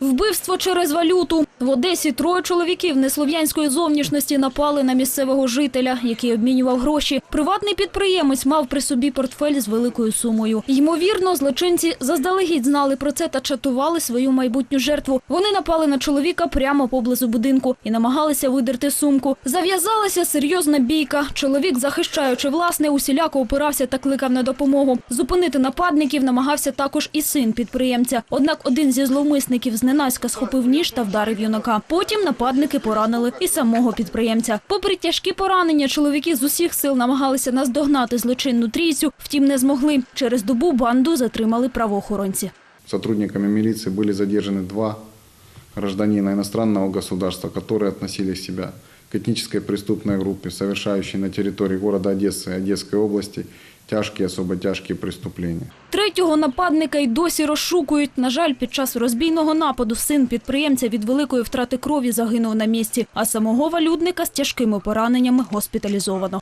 Вбивство через валюту. В Одесі троє чоловіків неслов'янської зовнішності напали на місцевого жителя, який обмінював гроші. Приватний підприємець мав при собі портфель з великою сумою. Ймовірно, злочинці заздалегідь знали про це та чатували свою майбутню жертву. Вони напали на чоловіка прямо поблизу будинку і намагалися видерти сумку. Зав'язалася серйозна бійка. Чоловік, захищаючи власне, усіляко опирався та кликав на допомогу. Зупинити нападників намагався також і син підприємця. Однак один зі зловмисників зненацька схопив ніж та вдарив юнака. Потім нападники поранили і самого підприємця. Попри тяжкі поранення, чоловіки з усіх сил намагалися наздогнати злочинну трійцю, втім не змогли. Через добу банду затримали правоохоронці. Сотрудниками милиции были задержаны два гражданина иностранного государства, которые относили себя к этнической преступной группе, совершающей на территории города Одессы и Одесской области тяжкие, особо тяжкие преступления. Третього нападника й досі розшукують. На жаль, під час розбійного нападу син підприємця від великої втрати крові загинув на місці, а самого валютника з тяжкими пораненнями госпіталізовано.